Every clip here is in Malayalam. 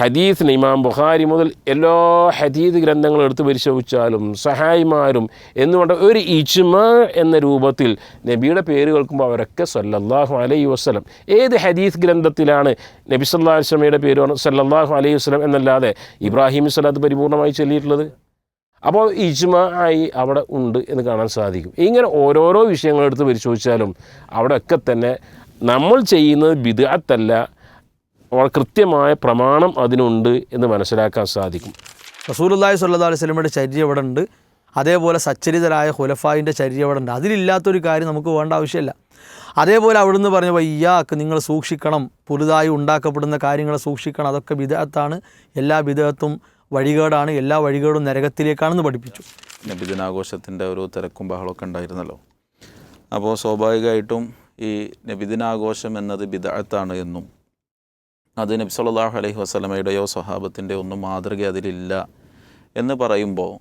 ഹദീസിന് ഇമാം ബുഖാരി മുതൽ എല്ലാ ഹദീദ് ഗ്രന്ഥങ്ങളും എടുത്ത് പരിശോധിച്ചാലും സഹായിമാരും എന്നുകൊണ്ട് ഒരു ഇജ്മ എന്ന രൂപത്തിൽ നബിയുടെ പേര് കേൾക്കുമ്പോൾ അവരൊക്കെ സല്ലല്ലാഹു അലൈഹി വസ്ലം ഏത് ഹദീസ് ഗ്രന്ഥത്തിലാണ് നബി സല്ലാ വസ്ലമയുടെ പേര് സല്ലല്ലാഹു അലൈഹി വസ്ലം എന്നല്ലാതെ ഇബ്രാഹിം സ്വലാത്ത് പരിപൂർണമായി ചൊല്ലിയിട്ടുള്ളത്? അപ്പോൾ ഇജ്മ ആയി അവിടെ ഉണ്ട് എന്ന് കാണാൻ സാധിക്കും. ഇങ്ങനെ ഓരോരോ വിഷയങ്ങൾ എടുത്ത് പരിശോധിച്ചാലും അവിടെയൊക്കെ തന്നെ നമ്മൾ ചെയ്യുന്നത് ബിദാത്തല്ല കൃത്യമായ പ്രമാണം അതിനുണ്ട് എന്ന് മനസ്സിലാക്കാൻ സാധിക്കും. റസൂലുല്ലാഹി സല്ലാ അലൈഹി സ്വലമിന്റെ ചര്യ ഇവിടെ ഉണ്ട്? അതേപോലെ സച്ചരിതരായ ഹുലഫായിന്റെ ചര്യ ഇവിടെ ഉണ്ട്? അതിലില്ലാത്തൊരു കാര്യം നമുക്ക് വേണ്ട ആവശ്യമില്ല. അതേപോലെ അവിടുന്ന് പറഞ്ഞ വയ്യാക്ക് നിങ്ങൾ സൂക്ഷിക്കണം പുതുതായി ഉണ്ടാക്കപ്പെടുന്ന കാര്യങ്ങളെ സൂക്ഷിക്കണം. അതൊക്കെ വിദഗത്താണ് എല്ലാ വിദഗത്തും വഴികേടാണ്. എല്ലാ വഴികേടും നരകത്തിലേക്കാണെന്ന് പഠിപ്പിച്ചു. നബിദിനാഘോഷത്തിന്റെ ഒരു തിരക്കും ബഹളമൊക്കെ ഉണ്ടായിരുന്നല്ലോ. അപ്പോൾ സ്വാഭാവികമായിട്ടും ഈ നബിദിനാഘോഷം എന്നത് ബിദഅത്താണ് എന്നും അത് നബി സല്ലല്ലാഹു അലൈഹി വസ്ലമയുടെയോ സ്വഹാബത്തിന്റെ ഒന്നും മാതൃക അതിലില്ല എന്ന് പറയുമ്പോൾ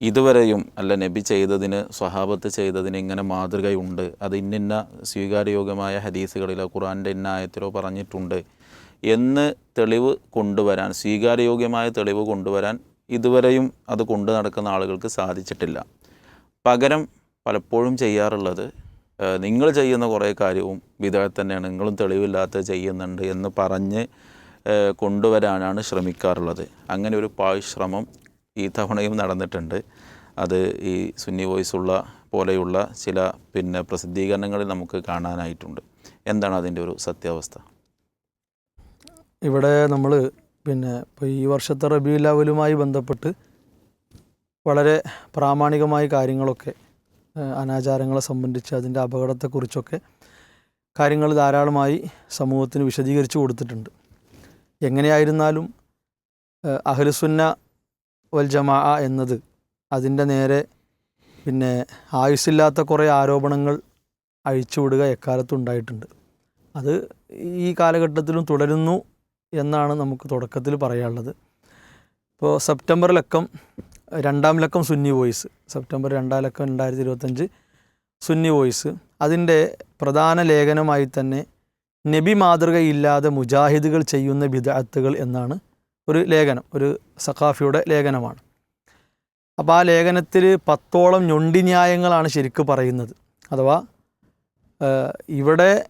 ഇതുവരെയും അല്ല നബി ചെയ്തതിന് സ്വഹാബത്ത് ചെയ്തതിന് ഇങ്ങനെ മാതൃകയുണ്ട്. അത് ഇന്നിന്ന സ്വീകാര്യയോഗ്യമായ ഹദീസുകളിലോ ഖുറാന്റെ ഇന്ന ആയത്തിലോ പറഞ്ഞിട്ടുണ്ട് എന്ന് തെളിവ് കൊണ്ടുവരാൻ സ്വീകാര്യയോഗ്യമായ തെളിവ് കൊണ്ടുവരാൻ ഇതുവരെയും അത് കൊണ്ടു നടക്കുന്ന ആളുകൾക്ക് സാധിച്ചിട്ടില്ല. പകരം പലപ്പോഴും ചെയ്യാറുള്ളത് നിങ്ങൾ ചെയ്യുന്ന കുറേ കാര്യവും വിധത്തിൽ തന്നെയാണ്. നിങ്ങളും തെളിവില്ലാത്ത ചെയ്യുന്നുണ്ട് എന്ന് പറഞ്ഞ് കൊണ്ടുവരാനാണ് ശ്രമിക്കാറുള്ളത്. അങ്ങനെ ഒരു പാഴ്ശ്രമം ഈ തവണയും നടന്നിട്ടുണ്ട്. അത് ഈ സുന്നി വോയിസ് ഉള്ള പോലെയുള്ള ചില പിന്നെ പ്രസിദ്ധീകരണങ്ങളിൽ നമുക്ക് കാണാനായിട്ടുണ്ട്. എന്താണ് അതിന്റെ ഒരു സത്യാവസ്ഥ? ഇവിടെ നമ്മൾ പിന്നെ ഇപ്പോൾ ഈ വർഷത്തെ റബിയുലാവലുമായി ലെവലുമായി ബന്ധപ്പെട്ട് വളരെ പ്രാമാണികമായ കാര്യങ്ങളൊക്കെ അനാചാരങ്ങളെ സംബന്ധിച്ച് അതിന്റെ അപകടത്തെക്കുറിച്ചൊക്കെ കാര്യങ്ങൾ ധാരാളമായി സമൂഹത്തിന് വിശദീകരിച്ചു കൊടുത്തിട്ടുണ്ട്. എങ്ങനെയായിരുന്നാലും അഹ്ലുസുന്ന വൽ ജമാ എന്നത് അതിന്റെ നേരെ പിന്നെ ആയുസ്സില്ലാത്ത കുറേ ആരോപണങ്ങൾ അഴിച്ചുവിടുക എക്കാലത്തും ഉണ്ടായിട്ടുണ്ട്. അത് ഈ കാലഘട്ടത്തിലും തുടരുന്നു എന്നാണ് നമുക്ക് തുടക്കത്തിൽ പറയാനുള്ളത്. ഇപ്പോൾ സെപ്റ്റംബർ ലക്കം രണ്ടാം ലക്കം സുന്നി വോയിസ്. സെപ്റ്റംബർ രണ്ടാം ലക്കം രണ്ടായിരത്തി ഇരുപത്തഞ്ച് സുന്നി വോയിസ്. അതിന്റെ പ്രധാന ലേഖനമായി തന്നെ നബി മാതൃകയില്ലാതെ മുജാഹിദുകൾ ചെയ്യുന്ന വിദഗ്ധകൾ എന്നാണ് ഒരു ലേഖനം ഒരു സഖാഫിയുടെ ലേഖനമാണ്. അപ്പോൾ ആ ലേഖനത്തിൽ പത്തോളം ഞൊണ്ടി ന്യായങ്ങളാണ് ശരിക്ക് പറയുന്നത്. അഥവാ ഇവിടെ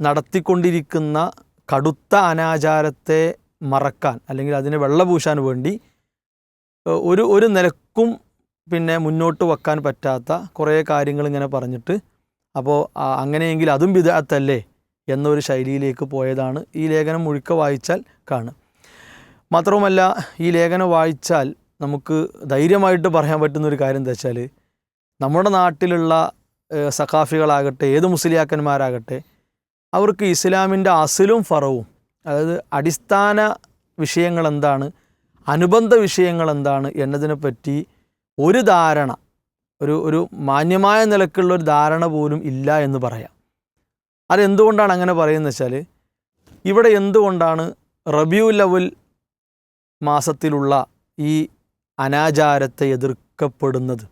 നടത്തിക്കൊണ്ടിരിക്കുന്ന കടുത്ത അനാചാരത്തെ മറക്കാൻ അല്ലെങ്കിൽ അതിനെ വെള്ളപൂശാൻ വേണ്ടി ഒരു ഒരു നിലക്കും പിന്നെ മുന്നോട്ട് വെക്കാൻ പറ്റാത്ത കുറേ കാര്യങ്ങൾ ഇങ്ങനെ പറഞ്ഞിട്ട് അപ്പോൾ അങ്ങനെയെങ്കിൽ അതും വിധത്തല്ലേ എന്നൊരു ശൈലിയിലേക്ക് പോയതാണ് ഈ ലേഖനം മുഴുക്ക വായിച്ചാൽ കാണും മാത്രവുമല്ല ഈ ലേഖനം വായിച്ചാൽ നമുക്ക് ധൈര്യമായിട്ട് പറയാൻ പറ്റുന്ന ഒരു കാര്യം എന്താ വെച്ചാൽ നമ്മുടെ നാട്ടിലുള്ള സഖാഫികളാകട്ടെ ഏത് മുസ്ലിയാക്കന്മാരാകട്ടെ അവർക്ക് ഇസ്ലാമിന്റെ അസിലും ഫറവും അതായത് അടിസ്ഥാന വിഷയങ്ങൾ എന്താണ് അനുബന്ധ വിഷയങ്ങൾ എന്താണ് എന്നതിനെപ്പറ്റി ഒരു ധാരണ ഒരു ഒരു മാന്യമായ നിലക്കുള്ള ഒരു ധാരണ പോലും ഇല്ല എന്ന് പറയാം. അതെന്തുകൊണ്ടാണ് അങ്ങനെ പറയുന്നത് വെച്ചാൽ ഇവിടെ എന്തുകൊണ്ടാണ് റബിയുൽ ലവൽ മാസത്തിലുള്ള ഈ അനാചാരത്തെ എതിർക്കപ്പെടുന്നത്?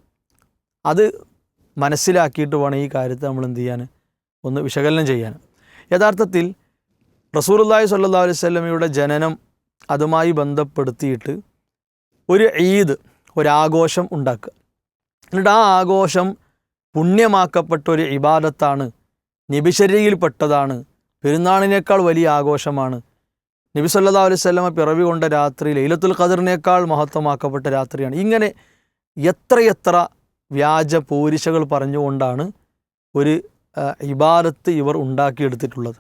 അത് മനസ്സിലാക്കിയിട്ട് വേണം ഈ കാര്യത്തെ നമ്മൾ എന്ത് ചെയ്യാൻ ഒന്ന് വിശകലനം ചെയ്യാൻ. യഥാർത്ഥത്തിൽ റസൂലുള്ളാഹി സ്വല്ലല്ലാഹു അലൈഹി വസല്ലമയുടെ ജനനം അതുമായി ബന്ധപ്പെടുത്തിയിട്ട് ഒരു ഈദ് ഒരാഘോഷം ഉണ്ടാക്കുക. എന്നിട്ട് ആ ആഘോഷം പുണ്യമാക്കപ്പെട്ട ഒരു ഇബാദത്താണ് നബിശര്യയിൽപ്പെട്ടതാണ് പെരുന്നാളിനേക്കാൾ വലിയ ആഘോഷമാണ്. നബി അലൈഹി വസല്ലമ പിറവി കൊണ്ട രാത്രി ലൈലത്തുൽ ഖദറിനേക്കാൾ മഹത്വമാക്കപ്പെട്ട രാത്രിയാണ്. ഇങ്ങനെ എത്രയെത്ര വ്യാജ പോരിശകൾ പറഞ്ഞുകൊണ്ടാണ് ഒരു ഇബാദത്ത് ഇവർ ഉണ്ടാക്കിയെടുത്തിട്ടുള്ളത്.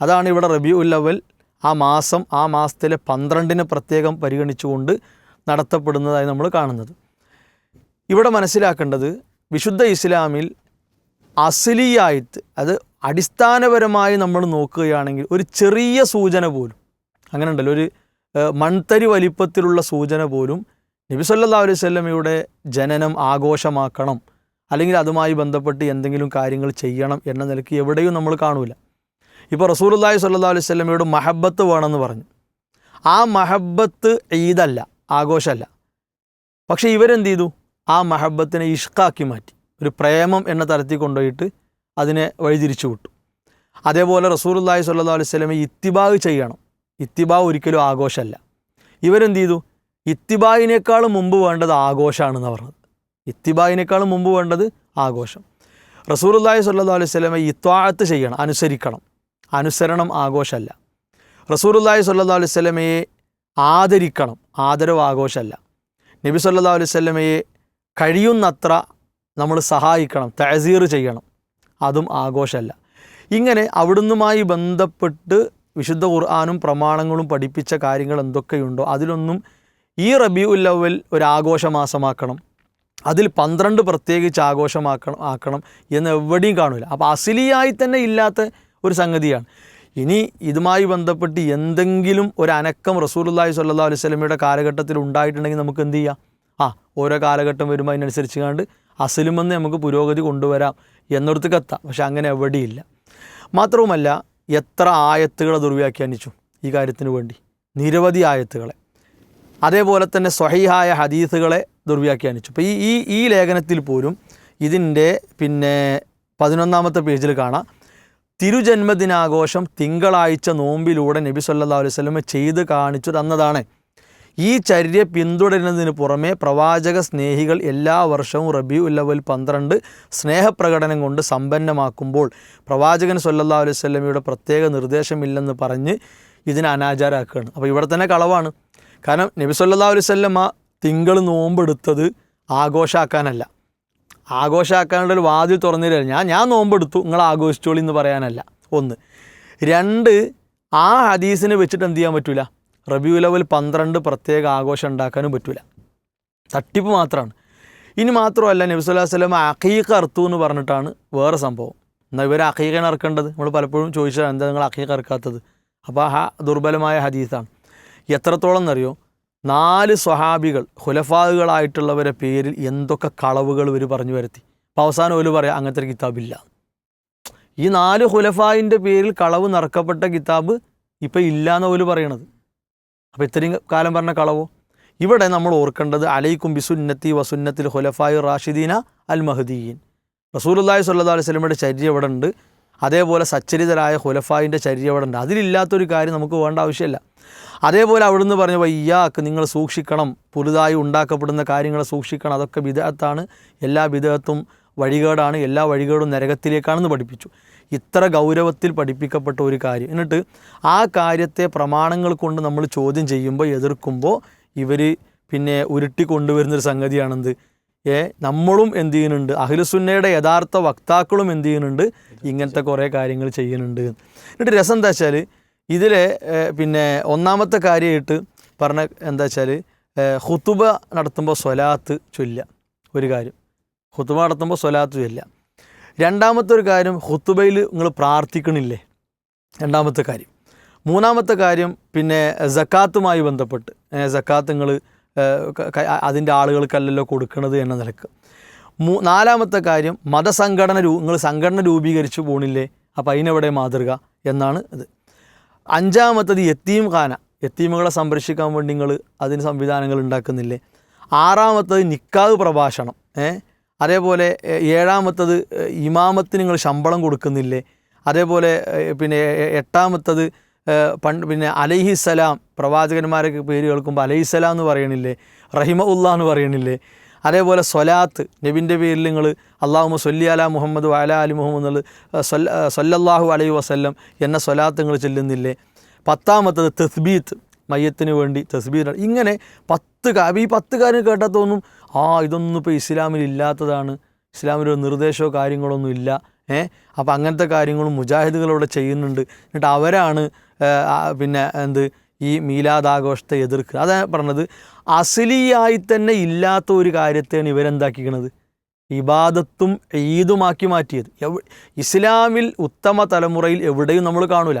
അതാണ് ഇവിടെ റബിയുൽ ഉല്ലവൽ ആ മാസം ആ മാസത്തിലെ പന്ത്രണ്ടിന് പ്രത്യേകം പരിഗണിച്ചുകൊണ്ട് നടത്തപ്പെടുന്നതായി നമ്മൾ കാണുന്നത്. ഇവിടെ മനസ്സിലാക്കേണ്ടത് വിശുദ്ധ ഇസ്ലാമിൽ അസലിയായിട്ട് അത് അടിസ്ഥാനപരമായി നമ്മൾ നോക്കുകയാണെങ്കിൽ ഒരു ചെറിയ സൂചന പോലും അങ്ങനെ ഉണ്ടല്ലോ ഒരു മൺതരി വലിപ്പത്തിലുള്ള സൂചന പോലും നബി സല്ലാ അലൈഹി സ്വല്ലമയുടെ ജനനം ആഘോഷമാക്കണം അല്ലെങ്കിൽ അതുമായി ബന്ധപ്പെട്ട് എന്തെങ്കിലും കാര്യങ്ങൾ ചെയ്യണം എന്ന നിലയ്ക്ക് എവിടെയും നമ്മൾ കാണൂല. ഇപ്പോൾ റസൂലുള്ളാഹി സ്വല്ലല്ലാഹു അലൈഹി സ്വലമയോട് മഹബത്ത് വേണമെന്ന് പറഞ്ഞു. ആ മഹബത്ത് ഈദല്ല ആഘോഷമല്ല പക്ഷേ ഇവരെന്ത് ചെയ്തു? ആ മഹബത്തിനെ ഇഷ്കാക്കി മാറ്റി. ഒരു പ്രേമം എന്ന തരത്തിൽ കൊണ്ടുപോയിട്ട് അതിനെ വഴിതിരിച്ചു വിട്ടു. അതേപോലെ റസൂലുള്ളാഹി സ്വല്ലല്ലാഹു അലൈഹി സ്വലമെ ഇത്തിബാഗ് ചെയ്യണം. ഇത്തിബാ ഒരിക്കലും ആഘോഷമല്ല ഇവരെന്ത് ചെയ്തു? ഇത്തിബായിനേക്കാളും മുമ്പ് വേണ്ടത് ആഘോഷമാണെന്ന് പറഞ്ഞത്. ഇത്തിബായിനേക്കാളും മുമ്പ് വേണ്ടത് ആഘോഷം. റസൂറുല്ലാഹി സല്ലാ അലൈഹി സ്വലമെ ഇത്വാഴത്ത് ചെയ്യണം അനുസരിക്കണം. അനുസരണം ആഘോഷമല്ല. റസൂറുല്ലാഹി സ്വല്ലല്ലാഹു അലൈഹി സ്വലമയെ ആദരിക്കണം ആദരവ് ആഘോഷമല്ല. നബി സല്ലാ അലൈഹി സ്വലമയെ കഴിയുന്നത്ര നമ്മൾ സഹായിക്കണം തഹസീർ ചെയ്യണം. അതും ആഘോഷമല്ല. ഇങ്ങനെ അവിടുന്നുമായി ബന്ധപ്പെട്ട് വിശുദ്ധ ഖുർആാനും പ്രമാണങ്ങളും പഠിപ്പിച്ച കാര്യങ്ങൾ എന്തൊക്കെയുണ്ടോ അതിലൊന്നും ഈ റബി ഉല്ലവൽ ഒരു ആഘോഷമാസമാക്കണം അതിൽ പന്ത്രണ്ട് പ്രത്യേകിച്ച് ആഘോഷമാക്കണം ആക്കണം എന്ന് എവിടെയും കാണില്ല. അപ്പോൾ അസിലിയായി തന്നെ ഇല്ലാത്ത ഒരു സംഗതിയാണ്. ഇനി ഇതുമായി ബന്ധപ്പെട്ട് എന്തെങ്കിലും ഒരു അനക്കം റസൂലുള്ളാഹി സ്വല്ലല്ലാഹു അലൈഹി സ്വലമയുടെ കാലഘട്ടത്തിൽ ഉണ്ടായിട്ടുണ്ടെങ്കിൽ നമുക്ക് എന്ത് ചെയ്യാം? ആ ഓരോ കാലഘട്ടം വരുമ്പോൾ അതിനനുസരിച്ച് കണ്ട് അസിലുമെന്ന് നമുക്ക് പുരോഗതി കൊണ്ടുവരാം എന്നിടത്തേക്ക് എത്താം പക്ഷെ അങ്ങനെ എവിടെയില്ല. മാത്രവുമല്ല എത്ര ആയത്തുകളെ ദുർവ്യാഖ്യാനിച്ചു ഈ കാര്യത്തിന് വേണ്ടി? നിരവധി ആയത്തുകളെ. അതേപോലെ തന്നെ സ്വഹീഹായ ഹദീസുകളെ ദുർവ്യാഖ്യാനിച്ചു. അപ്പോൾ ഈ ഈ ലേഖനത്തിൽ പോലും ഇതിന്റെ പിന്നെ പതിനൊന്നാമത്തെ പേജിൽ കാണാം. തിരുജന്മദിനാഘോഷം തിങ്കളാഴ്ച നോമ്പിലൂടെ നബി സല്ലാ അലൈഹി വസല്ലം ചെയ്ത് കാണിച്ചു തന്നതാണ്. ഈ ചര്യ പിന്തുടരുന്നതിന് പുറമെ പ്രവാചക സ്നേഹികൾ എല്ലാ വർഷവും റബി ഉല്ലവൽ പന്ത്രണ്ട് സ്നേഹപ്രകടനം കൊണ്ട് സമ്പന്നമാക്കുമ്പോൾ പ്രവാചകൻ സല്ലാ അലൈഹി വസല്ലമയുടെ പ്രത്യേക നിർദ്ദേശമില്ലെന്ന് പറഞ്ഞ് ഇതിനെ അനാചാരമാക്കുകയാണ് അപ്പോൾ ഇവിടെ തന്നെ കളവാണ്. കാരണം നബി സല്ലാ അലൈഹി വസല്ലമ തിങ്കൾ നോമ്പെടുത്തത് ആഘോഷാക്കാനല്ല. ആഘോഷാക്കാനുള്ള ഒരു വാതിൽ തുറന്നില്ല ഞാൻ ഞാൻ നോമ്പെടുത്തു. നിങ്ങൾ ആഘോഷിച്ചോളി എന്ന് പറയാനല്ല. ഒന്ന്. രണ്ട് ആ ഹദീസിനെ വെച്ചിട്ട് എന്ത് ചെയ്യാൻ പറ്റൂല? റബ്യൂ ലെവൽ പന്ത്രണ്ട് പ്രത്യേക ആഘോഷം ഉണ്ടാക്കാനും പറ്റൂല. തട്ടിപ്പ് മാത്രമാണ് ഇനി മാത്രമല്ല നബി സല്ലല്ലാഹു അലൈഹി വസല്ലം അഖീഖ അർത്തു എന്ന് പറഞ്ഞിട്ടാണ് വേറെ സംഭവം. എന്നാൽ ഇവർ അഖീഖയാണ് ഇറക്കേണ്ടത് നമ്മൾ പലപ്പോഴും ചോദിച്ചാൽ എന്താ നിങ്ങൾ അഖീഖ ഇറക്കാത്തത് അപ്പോൾ ആ ദുർബലമായ ഹദീസാണ്. എത്രത്തോളം എന്നറിയോ? നാല് സ്വഹാബികൾ ഹുലഫാദുകളായിട്ടുള്ളവരെ പേരിൽ എന്തൊക്കെ കളവുകൾ ഇവർ പറഞ്ഞു വരുത്തി. അപ്പോൾ അവസാനം ഒരു പറയാം അങ്ങനത്തെ ഒരു കിതാബില്ല. ഈ നാല് ഹുലഫായിന്റെ പേരിൽ കളവ് നിറക്കപ്പെട്ട കിതാബ് ഇപ്പം ഇല്ല എന്ന് പോലും പറയണത്. അപ്പോൾ ഇത്രയും കാലം പറഞ്ഞ കളവോ? ഇവിടെ നമ്മൾ ഓർക്കേണ്ടത് അലൈക്കും ബിസുന്നത്തി വസുന്നത്തിൽ ഹുലഫായു റാഷിദീന അൽ മഹദീൻ റസൂലുല്ലാഹി സ്വല്ലല്ലാഹു അലൈഹി വസല്ലമയുടെ ചര്യ ഇവിടെ ഉണ്ട്. അതേപോലെ സച്ചരിതരായ ഹുലഫായിന്റെ ചര്യ ഇവിടെ ഉണ്ട്. അതിലില്ലാത്തൊരു കാര്യം നമുക്ക് വേണ്ട ആവശ്യമില്ല. അതേപോലെ അവിടുന്ന് പറഞ്ഞ വയ്യാക്ക് നിങ്ങൾ സൂക്ഷിക്കണം. പുതുതായി ഉണ്ടാക്കപ്പെടുന്ന കാര്യങ്ങൾ സൂക്ഷിക്കണം. അതൊക്കെ വിദഗത്താണ് എല്ലാ വിദഗത്തും വഴികേടാണ്. എല്ലാ വഴികേടും നരകത്തിലേക്കാണെന്ന് പഠിപ്പിച്ചു. ഇത്ര ഗൗരവത്തിൽ പഠിപ്പിക്കപ്പെട്ട ഒരു കാര്യം. എന്നിട്ട് ആ കാര്യത്തെ പ്രമാണങ്ങൾ കൊണ്ട് നമ്മൾ ചോദ്യം ചെയ്യുമ്പോൾ എതിർക്കുമ്പോൾ ഇവർ പിന്നെ ഉരുട്ടി കൊണ്ടുവരുന്നൊരു സംഗതിയാണെന്ത്? ഏ നമ്മളും എന്ത് ചെയ്യുന്നുണ്ട്? അഖിലുസുന്നയുടെ യഥാർത്ഥ വക്താക്കളും എന്ത് ചെയ്യുന്നുണ്ട്? ഇങ്ങനത്തെ കുറേ കാര്യങ്ങൾ ചെയ്യുന്നുണ്ട്. എന്നിട്ട് രസം എന്താ വെച്ചാൽ ഇതിലെ ഏ, പിന്നെ ഒന്നാമത്തെ കാര്യമായിട്ട് പറഞ്ഞ എന്താ വെച്ചാൽ ഹുത്തുബ നടത്തുമ്പോൾ സ്വലാത്ത് ചൊല്ല ഒരു കാര്യം. ഹുത്തുബ നടത്തുമ്പോൾ സ്വലാത്ത് ചൊല്ല രണ്ടാമത്തെ ഒരു കാര്യം ഹുത്തുബയിൽ നിങ്ങൾ പ്രാർത്ഥിക്കണില്ലേ? രണ്ടാമത്തെ കാര്യം. മൂന്നാമത്തെ കാര്യം പിന്നെ സക്കാത്തുമായി ബന്ധപ്പെട്ട് സക്കാത്ത് നിങ്ങൾ അതിന്റെ ആളുകൾക്കല്ലല്ലോ കൊടുക്കണത് എന്ന നിലയ്ക്ക്. മൂ നാലാമത്തെ കാര്യം മതസംഘടന രൂ നിങ്ങൾ സംഘടന രൂപീകരിച്ച് പോണില്ലേ? അപ്പോൾ അതിനെവിടെ മാതൃക? എന്നാണ് ഇത്. അഞ്ചാമത്തത് യത്തീം ഖാന. യത്തീമുകളെ സംരക്ഷിക്കാൻ വേണ്ടി നിങ്ങൾ അതിന് സംവിധാനങ്ങൾ ഉണ്ടാക്കുന്നില്ലേ? ആറാമത്തത് നിക്കാവ് പ്രഭാഷണം. ഏ? അതേപോലെ ഏഴാമത്തത് ഇമാമത്തിന് നിങ്ങൾ ശമ്പളം കൊടുക്കുന്നില്ലേ? അതേപോലെ പിന്നെ എട്ടാമത്തത് പണ്ട് പിന്നെ അലഹിസലാം പ്രവാചകന്മാരൊക്കെ പേര് കേൾക്കുമ്പോൾ അലഹിസലാം എന്ന് പറയണില്ലേ? റഹിമ ഉള്ള എന്ന് പറയണില്ലേ? അതേപോലെ സ്വലാത്ത് നബിന്റെ പേരിൽ നിങ്ങൾ അള്ളാഹുമ സൊല്ലി അല മുഹമ്മദ് വാല അലി മുഹമ്മദ് എന്നുള്ള സൊല്ലാഹു അലൈ വസല്ലം എന്ന സ്വലാത്ത് നിങ്ങൾ ചെല്ലുന്നില്ലേ? പത്താമത്തത് തസ്ബീത്ത് മയ്യത്തിന് വേണ്ടി തസ്ബീർ ഇങ്ങനെ പത്ത് ഈ പത്ത് കാര്യം കേട്ടാൽ തോന്നും ആ ഇതൊന്നും ഇപ്പോൾ ഇസ്ലാമിൽ ഇല്ലാത്തതാണ്. ഇസ്ലാമിലൊരു നിർദ്ദേശമോ കാര്യങ്ങളൊന്നും ഇല്ല. ഏ? അപ്പോൾ അങ്ങനത്തെ കാര്യങ്ങളും മുജാഹിദുകളവിടെ ചെയ്യുന്നുണ്ട്. എന്നിട്ട് അവരാണ് പിന്നെ എന്ത്? ഈ മീലാദ് മീലാദാഘോഷത്തെ എതിർക്കുക അതാണ് പറഞ്ഞത്. അസലിയായി തന്നെ ഇല്ലാത്ത ഒരു കാര്യത്തെയാണ് ഇവരെന്താക്കിക്കണത്? ഇബാദത്തും ഈദുമാക്കി മാറ്റിയത്. ഇസ്ലാമിൽ ഉത്തമ തലമുറയിൽ എവിടെയും നമ്മൾ കാണൂല.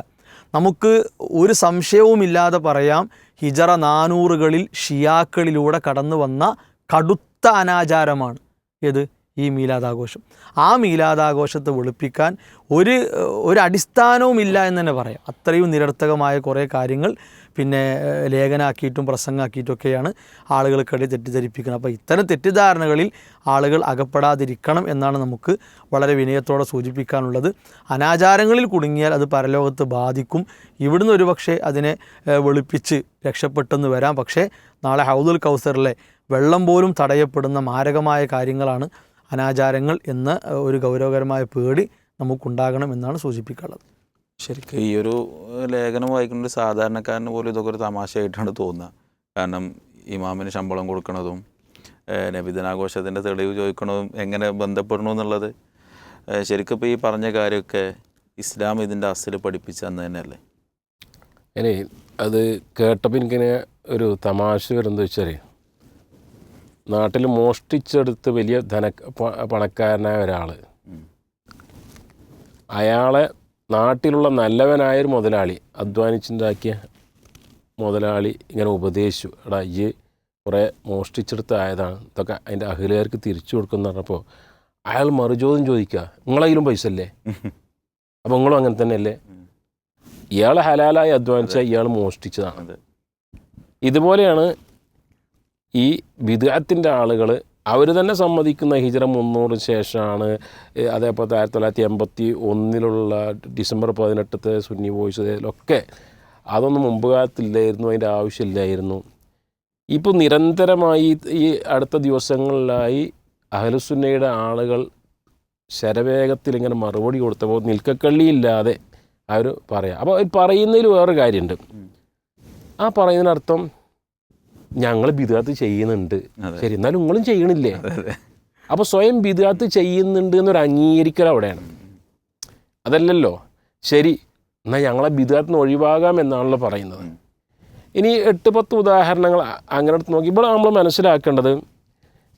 നമുക്ക് ഒരു സംശയവുമില്ലാതെ പറയാം ഹിജറ നാനൂറുകളിൽ ഷിയാക്കളിലൂടെ കടന്നു വന്ന കടുത്ത അനാചാരമാണ്. ഏത്? ഈ മീലാദാഘോഷം. ആ മീലാദാഘോഷത്തെ വെളുപ്പിക്കാൻ ഒരു ഒരു അടിസ്ഥാനവുമില്ല എന്ന് തന്നെ പറയാം. അത്രയും നിരർത്ഥകമായ കുറേ കാര്യങ്ങൾ പിന്നെ ലേഖനാക്കിയിട്ടും പ്രസംഗമാക്കിയിട്ടുമൊക്കെയാണ് ആളുകൾക്കിടയിൽ തെറ്റിദ്ധരിപ്പിക്കുന്നത്. അപ്പോൾ ഇത്തരം തെറ്റിദ്ധാരണകളിൽ ആളുകൾ അകപ്പെടാതിരിക്കണം എന്നാണ് നമുക്ക് വളരെ വിനയത്തോടെ സൂചിപ്പിക്കാനുള്ളത്. അനാചാരങ്ങളിൽ കുടുങ്ങിയാൽ അത് പരലോകത്ത് ബാധിക്കും. ഇവിടുന്ന് ഒരുപക്ഷെ അതിനെ വെളുപ്പിച്ച് രക്ഷപ്പെട്ടെന്ന് വരാം. പക്ഷേ നാളെ ഹൗദുൽ കൗസറിലെ വെള്ളം പോലും തടയപ്പെടുന്ന മാരകമായ കാര്യങ്ങളാണ് അനാചാരങ്ങൾ എന്ന ഒരു ഗൗരവകരമായ പേടി നമുക്കുണ്ടാകണം എന്നാണ് സൂചിപ്പിക്കാനുള്ളത്. ശരിക്കും. ഈ ഒരു ലേഖനം വായിക്കുന്ന ഒരു സാധാരണക്കാരന് പോലും ഇതൊക്കെ ഒരു തമാശയായിട്ടാണ് തോന്നുക. കാരണം ഇമാമിന് ശമ്പളം കൊടുക്കണതും നബിദിനാഘോഷത്തിന്റെ തെളിവ് ചോദിക്കണതും എങ്ങനെ ബന്ധപ്പെടണു എന്നുള്ളത്. ശരിക്കും ഇപ്പോൾ ഈ പറഞ്ഞ കാര്യമൊക്കെ ഇസ്ലാം ഇതിന്റെ അസിൽ പഠിപ്പിച്ചെന്ന് തന്നെയല്ലേ? ഇനി അത് കേട്ടപ്പോൾ എനിക്കിങ്ങനെ ഒരു തമാശ വരുന്നത് വെച്ചാൽ നാട്ടിൽ മോഷ്ടിച്ചെടുത്ത് വലിയ ധന പണക്കാരനായ ഒരാൾ അയാളെ നാട്ടിലുള്ള നല്ലവനായൊരു മുതലാളി അധ്വാനിച്ചുണ്ടാക്കിയ മുതലാളി ഇങ്ങനെ ഉപദേശിച്ചു. എടാ ഈ കുറേ മോഷ്ടിച്ചെടുത്തായതാണ്. ഇതൊക്കെ അതിന്റെ അഖിലേർക്ക് തിരിച്ചു കൊടുക്കുന്ന പറഞ്ഞപ്പോൾ അയാൾ മറുചോദ്യം ചോദിക്കുക നിങ്ങളെങ്കിലും പൈസ അല്ലേ അപ്പോൾ നിങ്ങളും അങ്ങനെ തന്നെയല്ലേ. ഇയാൾ ഹലാലായി അധ്വാനിച്ച ഇയാൾ മോഷ്ടിച്ചതാണ്. ഇതുപോലെയാണ് ഈ വിദഗ്ധത്തിന്റെ ആളുകൾ അവർ തന്നെ സമ്മതിക്കുന്ന ഹിജറ മുന്നൂറിന് ശേഷമാണ് അതേപോലെ ആയിരത്തി തൊള്ളായിരത്തി എൺപത്തി ഒന്നിലുള്ള ഡിസംബർ പതിനെട്ടത്തെ സുന്നി വോയിസിലൊക്കെ അതൊന്നും മുമ്പ് കാലത്തില്ലായിരുന്നു അതിന്റെ ആവശ്യമില്ലായിരുന്നു. ഇപ്പോൾ നിരന്തരമായി ഈ അടുത്ത ദിവസങ്ങളിലായി അഹലുസുന്നയുടെ ആളുകൾ ശരവേഗത്തിൽ ഇങ്ങനെ മറുപടി കൊടുത്തപ്പോൾ നിൽക്കക്കള്ളിയില്ലാതെ അവർ പറയാം. അപ്പോൾ പറയുന്നതിൽ വേറൊരു കാര്യമുണ്ട്. ആ പറയുന്നതിനർത്ഥം ഞങ്ങൾ ബിദാത്ത് ചെയ്യുന്നുണ്ട്. ശരി എന്നാലും നിങ്ങളും ചെയ്യണില്ലേ? അപ്പോൾ സ്വയം ബിദാത്ത് ചെയ്യുന്നുണ്ട് എന്നൊരു അംഗീകരിക്കൽ അവിടെയാണ്. അതല്ലല്ലോ. ശരി എന്നാൽ ഞങ്ങളെ ബിദാത്തിന് ഒഴിവാകാം എന്നാണല്ലോ പറയുന്നത്. ഇനി എട്ട് പത്ത് ഉദാഹരണങ്ങൾ അങ്ങനെ എടുത്ത് നോക്കി. ഇവിടെ നമ്മൾ മനസ്സിലാക്കേണ്ടത്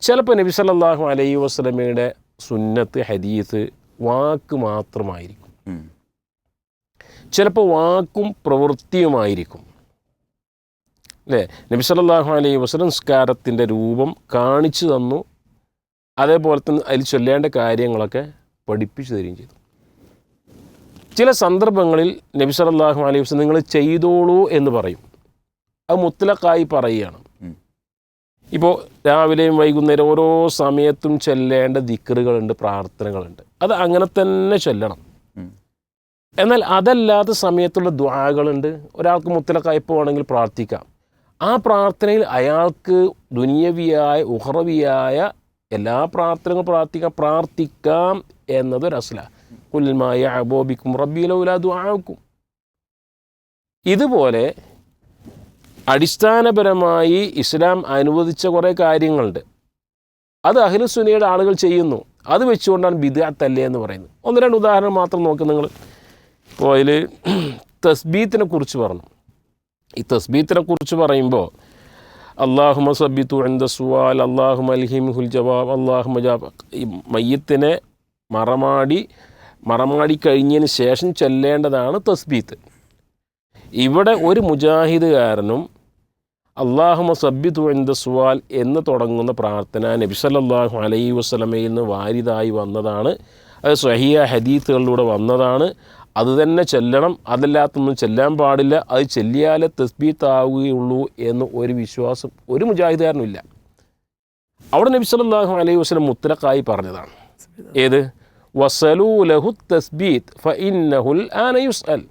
ചിലപ്പോൾ നബി സല്ലാഹു അലൈഹി വസ്ലമയുടെ സുന്നത്ത് ഹദീസ് വാക്ക് മാത്രമായിരിക്കും. ചിലപ്പോൾ വാക്കും പ്രവൃത്തിയുമായിരിക്കും. അല്ലേ? നബി സല്ലല്ലാഹു അലൈഹി വസല്ലം നിസ്കാരത്തിന്റെ രൂപം കാണിച്ചു തന്നു. അതേപോലെ തന്നെ അതിൽ ചൊല്ലേണ്ട കാര്യങ്ങളൊക്കെ പഠിപ്പിച്ചു തരികയും ചെയ്തു. ചില സന്ദർഭങ്ങളിൽ നബി സല്ലല്ലാഹു അലൈഹി വസ്ലം നിങ്ങൾ ചെയ്തോളൂ എന്ന് പറയും. അത് മുത്തലക്കായി പറയുകയാണ്. ഇപ്പോൾ രാവിലെയും വൈകുന്നേരം ഓരോ സമയത്തും ചൊല്ലേണ്ട ദിക്കറുകളുണ്ട് പ്രാർത്ഥനകളുണ്ട്. അത് അങ്ങനെ തന്നെ ചൊല്ലണം. എന്നാൽ അതല്ലാത്ത സമയത്തുള്ള ദ്വാകളുണ്ട് ഒരാൾക്ക് മുത്തലക്കയപ്പ് വേണമെങ്കിൽ പ്രാർത്ഥിക്കാം. ആ പ്രാർത്ഥനയിൽ അയാൾക്ക് ദുനിയവിയായ ഉഹറവിയായ എല്ലാ പ്രാർത്ഥനകളും പ്രാർത്ഥിക്കാം പ്രാർത്ഥിക്കാം എന്നതൊരു അസ്ല. കുൽമായ അബോബിക്കും ഇതുപോലെ അടിസ്ഥാനപരമായി ഇസ്ലാം അനുവദിച്ച കുറേ കാര്യങ്ങളുണ്ട്. അത് അഖിലുസുനയുടെ ആളുകൾ ചെയ്യുന്നു. അത് വെച്ചുകൊണ്ടാണ് ബിദാത്തല്ലേ എന്ന് പറയുന്നത്. ഒന്ന് രണ്ട് ഉദാഹരണം മാത്രം നോക്ക് നിങ്ങൾ. ഇപ്പോൾ അതിൽ തസ്ബീത്തിനെ കുറിച്ച് പറഞ്ഞു. ഈ തസ്ബീത്തിനെ കുറിച്ച് പറയുമ്പോൾ അള്ളാഹുമ സബിത്തു എന്ത സുവാൽ അള്ളാഹുമ അൽഹിംഹുൽ ജവാബ് അള്ളാഹുമ ജാബ് ഈ മയ്യത്തിനെ മറമാടി മറമാടി കഴിഞ്ഞതിന് ശേഷം ചെല്ലേണ്ടതാണ് തസ്ബീത്ത്. ഇവിടെ ഒരു മുജാഹിദുകാരനും അള്ളാഹുമ സബ്ബിത്തു എന്ത സുവാൽ എന്ന് തുടങ്ങുന്ന പ്രാർത്ഥന നബി സല്ലല്ലാഹു അലൈഹി വസ്ലമയിൽ നിന്ന് വാരിതായി വന്നതാണ്. അത് സ്വഹിയ ഹദീത്തുകളിലൂടെ വന്നതാണ്. അത് തന്നെ ചെല്ലണം. അതല്ലാത്തൊന്നും ചെല്ലാൻ പാടില്ല. അത് ചെല്ലിയാലേ തസ്ബീത്താവുകയുള്ളൂ എന്ന് ഒരു വിശ്വാസം ഒരു മുജാഹിദുകാരനുമില്ല അവിടെ നബി സല്ലല്ലാഹു അലൈഹി വസ്ലം മുത്തലക്കായി പറഞ്ഞതാണ്. ഏത്? വസലൂ ലഹു തസ്ബീത്ത് ഫഇന്നഹുൽ ഇന്നഹുൽ ആന യുസ്അൽ.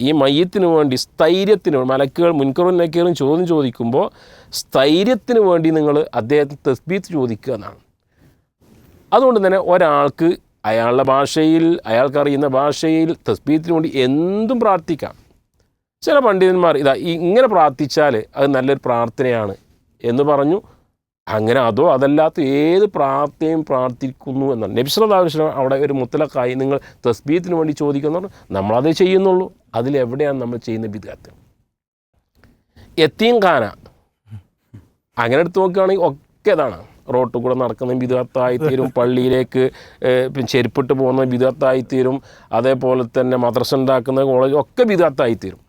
ഈ മയ്യത്തിന് വേണ്ടി സ്ഥൈര്യത്തിന് മലക്കുകൾ മുൻകറും നക്കീറും ചോദ്യം ചോദിക്കുമ്പോൾ സ്ഥൈര്യത്തിന് വേണ്ടി നിങ്ങൾ അദ്ദേഹത്തിന് തസ്ബീത്ത് ചോദിക്കുക എന്നാണ്. അതുകൊണ്ട് തന്നെ ഒരാൾക്ക് അയാളുടെ ഭാഷയിൽ അയാൾക്കറിയുന്ന ഭാഷയിൽ തസ്ബീത്തിന് വേണ്ടി എന്തും പ്രാർത്ഥിക്കാം. ചില പണ്ഡിതന്മാർ ഇതാ ഇങ്ങനെ പ്രാർത്ഥിച്ചാൽ അത് നല്ലൊരു പ്രാർത്ഥനയാണ് എന്ന് പറഞ്ഞു. അങ്ങനെ അതോ അതല്ലാത്ത ഏത് പ്രാർത്ഥനയും പ്രാർത്ഥിക്കുന്നു എന്നാണ്. നബിസ്രദാവശ്യം അവിടെ ഒരു മുത്തലക്കായി നിങ്ങൾ തസ്ബീത്തിന് വേണ്ടി ചോദിക്കുന്നു നമ്മളതേ ചെയ്യുന്നുള്ളൂ. അതിലെവിടെയാണ് നമ്മൾ ചെയ്യുന്ന വിദ്യാർത്ഥികൾ എത്തിയും കാന അങ്ങനെ എടുത്ത് നോക്കുകയാണെങ്കിൽ ഒക്കെ ഇതാണ്. റോട്ടിൽ കൂടെ നടക്കുന്ന ബിദാത്തായിത്തീരും പള്ളിയിലേക്ക് ചെരുപ്പിട്ട് പോകുന്ന ബിദാത്തായിത്തീരും അതേപോലെ തന്നെ മദ്രസ ഉണ്ടാക്കുന്ന കോളേജ് ഒക്കെ ബിദാത്തായിത്തീരും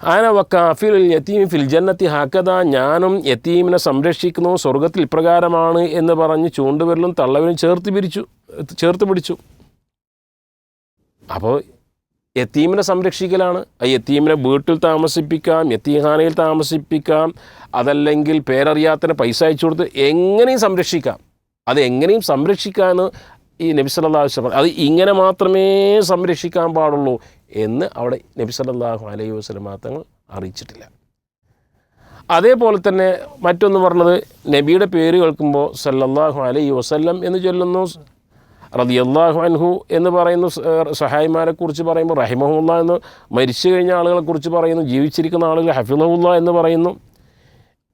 ആന വക്കാഫിൽ യത്തീം ഫിൽ ജന്നത്തി ഹാക്കത ഞാനും യത്തീമിനെ സംരക്ഷിക്കുന്നു സ്വർഗത്തിൽ ഇപ്രകാരമാണ് എന്ന് പറഞ്ഞ് ചൂണ്ടുവിരലും തള്ളവിലും ചേർത്ത് പിരിച്ചു ചേർത്ത് പിടിച്ചു. അപ്പോൾ യത്തീമിനെ സംരക്ഷിക്കലാണ്. യത്തീമിനെ വീട്ടിൽ താമസിപ്പിക്കാം യത്തീഖാനയിൽ താമസിപ്പിക്കാം അതല്ലെങ്കിൽ പേരറിയാത്തതിന് പൈസ അയച്ചു കൊടുത്ത് എങ്ങനെയും സംരക്ഷിക്കാം. അത് എങ്ങനെയും സംരക്ഷിക്കാമെന്ന് ഈ നബി സല്ലല്ലാഹു അലൈഹി വസല്ലം അത് ഇങ്ങനെ മാത്രമേ സംരക്ഷിക്കാൻ പാടുള്ളൂ എന്ന് അവിടെ നബി സല്ലല്ലാഹു അലൈഹി വസ്ലം തങ്ങൾ അറിയിച്ചിട്ടില്ല. അതേപോലെ തന്നെ മറ്റൊന്ന് പറഞ്ഞത് നബിയുടെ പേര് കേൾക്കുമ്പോൾ സല്ലല്ലാഹു അലൈഹി വസല്ലം എന്ന് ചൊല്ലുന്നു. റളിയല്ലാഹു അൻഹു എന്ന് പറയുന്ന സഹായിമാരെ കുറിച്ച് പറയുമ്പോൾ റഹിമഹുല്ല എന്ന് മരിച്ചു കഴിഞ്ഞ ആളുകളെ കുറിച്ച് പറയുന്നു ജീവിച്ചിരിക്കുന്ന ആളുകൾ ഹഫിളഹുല്ല എന്ന് പറയുന്നു.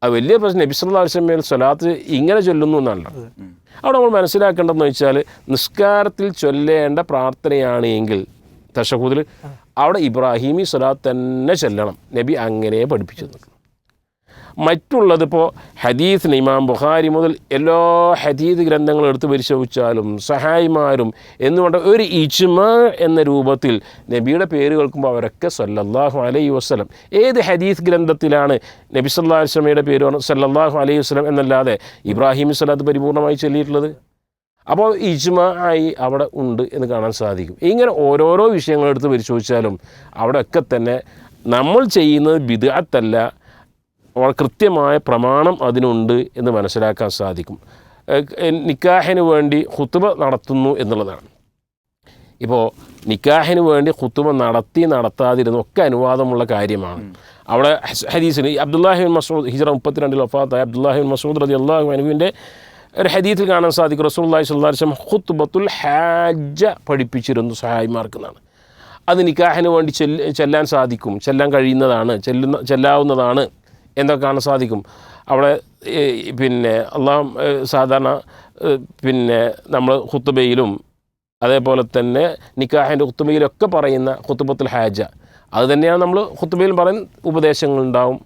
ആ വലിയ പ്രശ്നം. നബി സല്ലല്ലാഹു അലൈഹി വസല്ലം സ്വലാത്ത് ഇങ്ങനെ ചൊല്ലുന്നു എന്നല്ല അവിടെ നമ്മൾ മനസ്സിലാക്കേണ്ടതെന്ന് വെച്ചാൽ നിസ്കാരത്തിൽ ചൊല്ലേണ്ട പ്രാർത്ഥനയാണ് എങ്കിൽ തഷഹൂദിൽ അവിടെ ഇബ്രാഹിമി സ്വലാത്ത് തന്നെ ചൊല്ലണം. നബി അങ്ങനെ പഠിപ്പിച്ചു തന്നു. മറ്റുള്ളതിപ്പോൾ ഹദീസിന് ഇമാം ബുഖാരി മുതൽ എല്ലാ ഹദീദ് ഗ്രന്ഥങ്ങളും എടുത്ത് പരിശോധിച്ചാലും സഹായിമാരും എന്നുകൊണ്ട് ഒരു ഇജ്മ എന്ന രൂപത്തിൽ നബിയുടെ പേര് കേൾക്കുമ്പോൾ അവരൊക്കെ സല്ലല്ലാഹു അലൈഹി വസ്ലം ഏത് ഹദീസ് ഗ്രന്ഥത്തിലാണ് നബി സല്ലാ വസ്ലമയുടെ പേര് സല്ലല്ലാഹു അലൈഹി വസ്ലം എന്നല്ലാതെ ഇബ്രാഹിം സ്വലാത്ത് പരിപൂർണമായി ചൊല്ലിയിട്ടുള്ളത്? അപ്പോൾ ഇജ്മ ആയി അവിടെ ഉണ്ട് എന്ന് കാണാൻ സാധിക്കും. ഇങ്ങനെ ഓരോരോ വിഷയങ്ങളെടുത്ത് പരിശോധിച്ചാലും അവിടെയൊക്കെ തന്നെ നമ്മൾ ചെയ്യുന്നത് ബിദഅത്തല്ല വളരെ കൃത്യമായ പ്രമാണം അതിനുണ്ട് എന്ന് മനസ്സിലാക്കാൻ സാധിക്കും. നിക്കാഹിന് വേണ്ടി ഹുത്തുബ നടത്തുന്നു എന്നുള്ളതാണ്. ഇപ്പോൾ നിക്കാഹിന് വേണ്ടി ഹുത്തുബ നടത്തി നടത്താതിരുന്ന ഒക്കെ അനുവാദമുള്ള കാര്യമാണ്. അവിടെ ഹദീസിന് അബ്ദുല്ലാഹിബിൻ മസൂദ് ഹിജറ മുപ്പത്തിരണ്ടിൽ വഫാത്തായ അബ്ദുല്ലാഹിബിൻ മസൂദ് റതി അള്ളാഹു അനുവിന്റെ ഒരു ഹദീത്തിൽ കാണാൻ സാധിക്കും. റസൂല്ലാഹി സ്വല്ലാ വസ്ലം ഹുത്തുബത്തുൽ ഹാജ പഠിപ്പിച്ചിരുന്നു സഹായിമാർക്ക് എന്നാണ് അത് നിക്കാഹിന് വേണ്ടി ചെല്ല് ചെല്ലാൻ സാധിക്കും. ചെല്ലാൻ കഴിയുന്നതാണ് ചെല്ലുന്ന ചെല്ലാവുന്നതാണ്. എന്നൊക്കെ കാണാൻ സാധിക്കും. അവിടെ പിന്നെ അള്ളാഹ് സാധാരണ പിന്നെ നമ്മൾ ഹുത്തുബയിലും അതേപോലെ തന്നെ നിക്കാഹിന്റെ ഹുത്തുബയിലൊക്കെ പറയുന്ന ഹുത്തുബത്തുൽ ഹാജ. അത് തന്നെയാണ് നമ്മൾ ഹുത്തുബയിൽ പറയുന്ന ഉപദേശങ്ങളുണ്ടാവും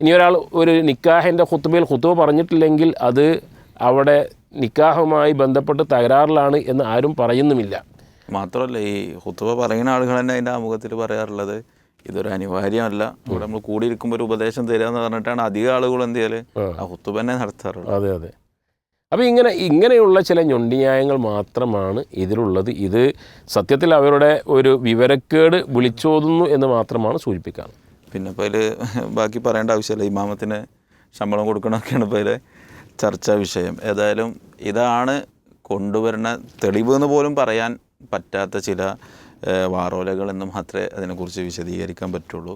ഇനി ഒരാൾ ഒരു നിക്കാഹിന്റെ ഹുത്തുബയിൽ ഹുത്തുബ പറഞ്ഞിട്ടില്ലെങ്കിൽ അത് അവിടെ നിക്കാഹുമായി ബന്ധപ്പെട്ട് തകരാറിലാണ് എന്ന് ആരും പറയുന്നുമില്ല. മാത്രമല്ല ഈ ഹുത്തുബ പറയുന്ന ആളുകൾ തന്നെ അതിന്റെ ആമുഖത്തിൽ പറയാറുള്ളത് ഇതൊരു അനിവാര്യമല്ല. ഇവിടെ നമ്മൾ കൂടിയിരിക്കുമ്പോൾ ഒരു ഉപദേശം തരിക എന്ന് പറഞ്ഞിട്ടാണ് അധികം ആളുകൾ എന്ത് ചെയ്യൽ? ആ. ഹുത്തുബ തന്നെ നടത്താറുള്ളത്. അതെ അതെ. അപ്പോൾ ഇങ്ങനെ ഇങ്ങനെയുള്ള ചില ഞൊണ്ടിന്യായങ്ങൾ മാത്രമാണ് ഇതിലുള്ളത്. ഇത് സത്യത്തിൽ അവരുടെ ഒരു വിവരക്കേട് വിളിച്ചോതുന്നു എന്ന് മാത്രമാണ് സൂചിപ്പിക്കാൻ പിന്നെ ഇപ്പോൾ അതിൽ ബാക്കി പറയേണ്ട ആവശ്യമില്ല. ഇമാമത്തിന് ശമ്പളം കൊടുക്കണമൊക്കെയാണ് ഇപ്പോൾ അതിൽ ചർച്ചാ വിഷയം. ഏതായാലും ഇതാണ് കൊണ്ടുവരുന്ന തെളിവ് എന്ന് പോലും പറയാൻ പറ്റാത്ത ചില എന്ന് മാത്രമേ അതിനെക്കുറിച്ച് വിശദീകരിക്കാൻ പറ്റുള്ളൂ.